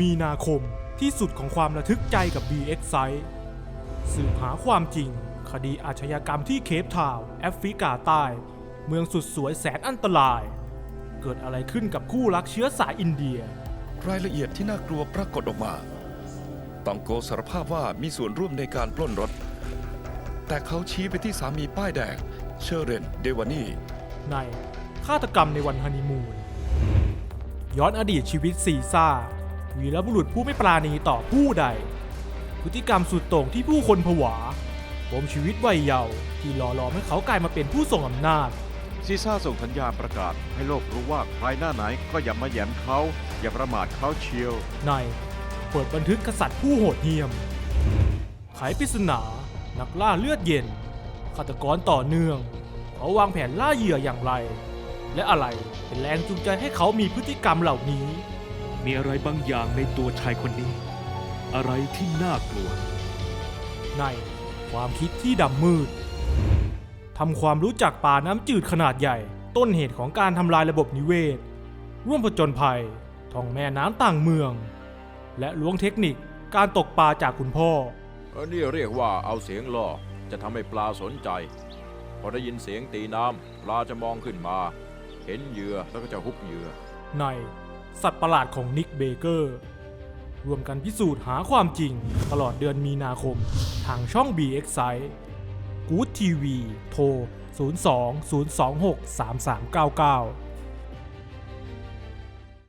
มีนาคมที่สุดของความระทึกใจกับ BX s i สืบหาความจริง คดีอาชญากรรมที่เคปทาวน์แอฟริกาใต้ เมืองสุดสวยแสนอันตราย เกิดอะไรขึ้นกับคู่รักเชื้อสายอินเดีย รายละเอียดที่น่ากลัวปรากฏออกมาตองโกสารภาพว่ามีส่วนร่วมในการปล้นรถ แต่เขาชี้ไปที่สามีป้ายแดง เชอร์เรน เดวานีในฆาตกรรมในวันฮันนีมูน ย้อนอดีตชีวิตซีซ่า วีรบุรุษผู้ไม่ปราณีต่อผู้ใด พฤติกรรมสุดโต่งที่ผู้คนผวาปมชีวิตวัยเยาว์ที่หล่อหลอมให้เขากลายมาเป็นผู้ทรงอำนาจ ซีซ่าส่งสัญญาณประกาศให้โลกรู้ว่าใครหน้าไหนก็อย่ามาแหยมเขา อย่าประมาทเขาเชียว ในเปิดบันทึกกษัตริย์ผู้โหดเหี้ยม ไขปริศนา นักล่าเลือดเย็น ฆาตกรต่อเนื่อง เขาวางแผนล่าเหยื่ออย่างไร และอะไรเป็นแรงจูงใจให้เขามีพฤติกรรมเหล่านี้ มีอะไรบางอย่างในตัวชายคนนี้ อะไรที่น่ากลัว ในความคิดที่ดำมืดทำความรู้จักป่าน้ำจืดขนาดใหญ่ ต้นเหตุของการทำลายระบบนิเวศ ร่วมผจญภัยท่องแม่น้ำต่างเมือง และล้วงเทคนิคการตกปลาจากคุณพ่อ อันนี้เรียกว่าเอาเสียงล่อจะทำให้ปลาสนใจ พอได้ยินเสียงตีน้ำปลาจะมองขึ้นมา เห็นเหยื่อแล้วก็จะฮุบเหยื่อใน สัตว์ประหลาดของนิกเบเกอร์รวมกันพิสูจน์หาความจริงตลอดเดือนมีนาคม ทางช่อง BX s i กู๊ดทีวีโทร 02 026 3399